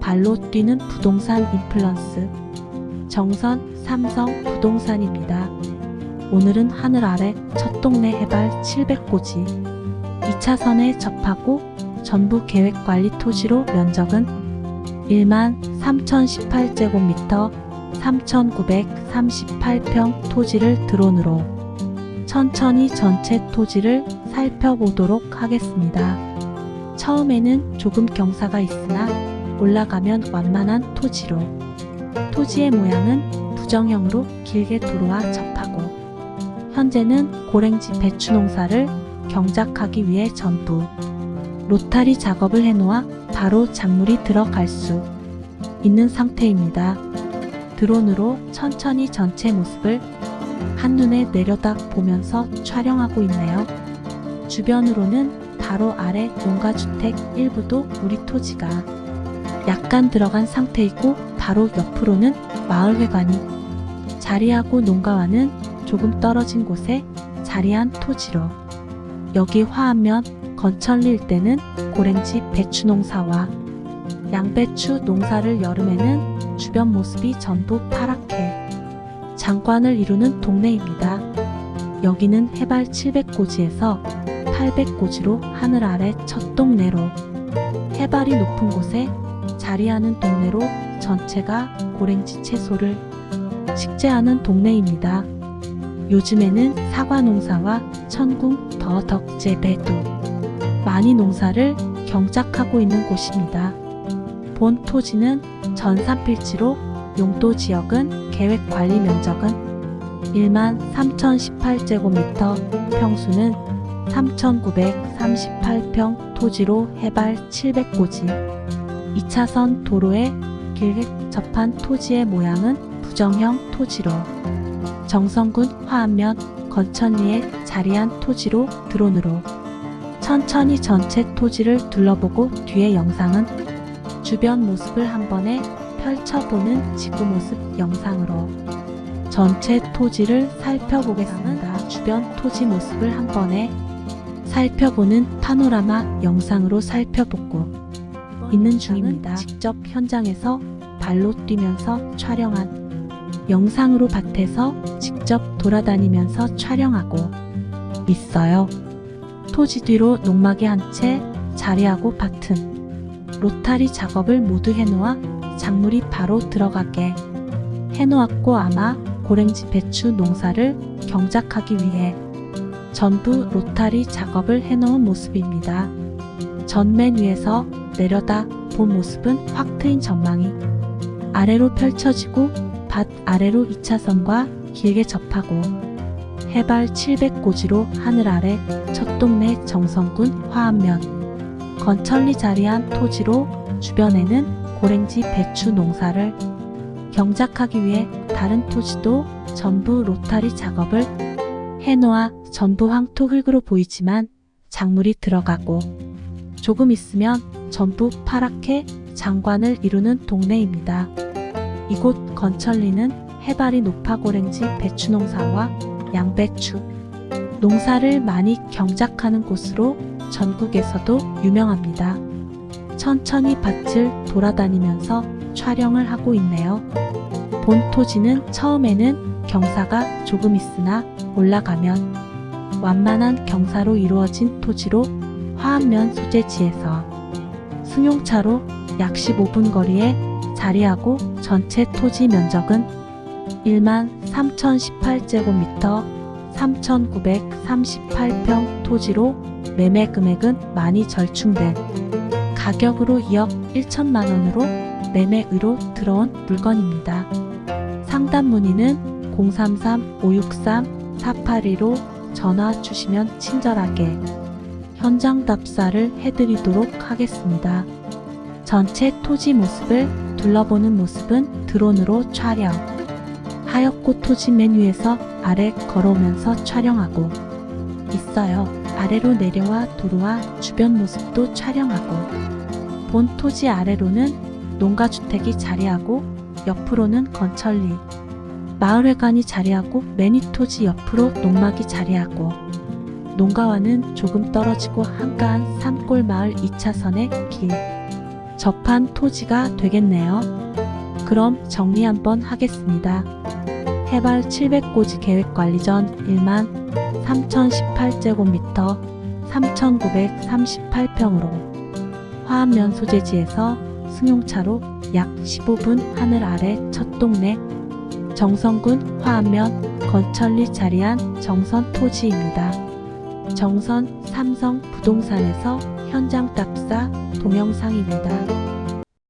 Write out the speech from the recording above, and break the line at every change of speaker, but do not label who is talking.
발로 뛰는 부동산 인플런스 정선 삼성 부동산입니다. 오늘은 하늘 아래 첫 동네 해발 700고지 2차선에 접하고 전부 계획관리 토지로 면적은 1만 3018제곱미터 3938평 토지를 드론으로 천천히 전체 토지를 살펴보도록 하겠습니다. 처음에는 조금 경사가 있으나 올라가면 완만한 토지로 토지의 모양은 부정형으로 길게 도로와 접하고 현재는 고랭지 배추 농사를 경작하기 위해 전부 로타리 작업을 해놓아 바로 작물이 들어갈 수 있는 상태입니다. 드론으로 천천히 전체 모습을 한눈에 내려다 보면서 촬영하고 있네요. 주변으로는 바로 아래 농가주택 일부도 우리 토지가 약간 들어간 상태이고 바로 옆으로는 마을회관이 자리하고 농가와는 조금 떨어진 곳에 자리한 토지로 여기 화하면 건천리 일대는 고랭지 배추 농사와 양배추 농사를 여름에는 주변 모습이 전부 파랗게 장관을 이루는 동네입니다. 여기는 해발 700고지에서 800고지로 하늘 아래 첫 동네로 해발이 높은 곳에 자리하는 동네로 전체가 고랭지 채소를 식재하는 동네입니다. 요즘에는 사과 농사와 천궁, 더 덕재, 배두 많이 농사를 경작하고 있는 곳입니다. 본 토지는 전산필지로 용도 지역은 계획 관리 면적은 1만 3018제곱미터, 평수는 3938평 토지로 해발 700고지. 2차선 도로에 길게 접한 토지의 모양은 부정형 토지로 정성군 화안면 건천리에 자리한 토지로 드론으로 천천히 전체 토지를 둘러보고 뒤의 영상은 주변 모습을 한 번에 펼쳐보는 지구 모습 영상으로 전체 토지를 살펴보겠습니다. 주변 토지 모습을 한 번에 살펴보는 파노라마 영상으로 살펴보고 있는 중입니다. 직접 현장에서 발로 뛰면서 촬영한 영상으로 밭에서 직접 돌아다니면서 촬영하고 있어요. 토지 뒤로 농막이 한채 자리하고 밭은 로타리 작업을 모두 해놓아 작물이 바로 들어가게 해놓았고 아마 고랭지 배추 농사를 경작하기 위해 전부 로타리 작업을 해놓은 모습입니다. 전맨 위에서 내려다 본 모습은 확 트인 전망이 아래로 펼쳐지고 밭 아래로 2차선과 길게 접하고 해발 700고지로 하늘 아래 첫 동네 정성군 화안면 건천리 자리한 토지로 주변에는 고랭지 배추 농사를 경작하기 위해 다른 토지도 전부 로타리 작업을 해놓아 전부 황토 흙으로 보이지만 작물이 들어가고 조금 있으면 전부 파랗게 장관을 이루는 동네입니다. 이곳 건천리는 해발이 높아 고랭지 배추 농사와 양배추 농사를 많이 경작하는 곳으로 전국에서도 유명합니다. 천천히 밭을 돌아다니면서 촬영을 하고 있네요. 본 토지는 처음에는 경사가 조금 있으나 올라가면 완만한 경사로 이루어진 토지로 화안면 소재지에서 승용차로 약 15분 거리에 자리하고 전체 토지 면적은 1만 3018제곱미터 3938평 토지로 매매 금액은 많이 절충된 가격으로 2억 1천만 원으로 매매의로 들어온 물건입니다. 상담 문의는 033-563-4815 전화 주시면 친절하게 현장 답사를 해드리도록 하겠습니다. 전체 토지 모습을 둘러보는 모습은 드론으로 촬영. 하얗고 토지 맨 위에서 아래 걸어오면서 촬영하고 있어요. 아래로 내려와 도로와 주변 모습도 촬영하고 본 토지 아래로는 농가주택이 자리하고 옆으로는 건천리 마을회관이 자리하고 매니토지 옆으로 농막이 자리하고 농가와는 조금 떨어지고 한가한 산골 마을 2차선의 길 접한 토지가 되겠네요. 그럼 정리 한번 하겠습니다. 해발 700고지 계획관리전 1만 3018제곱미터 3938평으로 화합면 소재지에서 승용차로 약 15분 하늘 아래 첫 동네 정선군 화합면 건천리 자리한 정선 토지입니다. 정선 삼성 부동산에서 현장 답사 동영상입니다.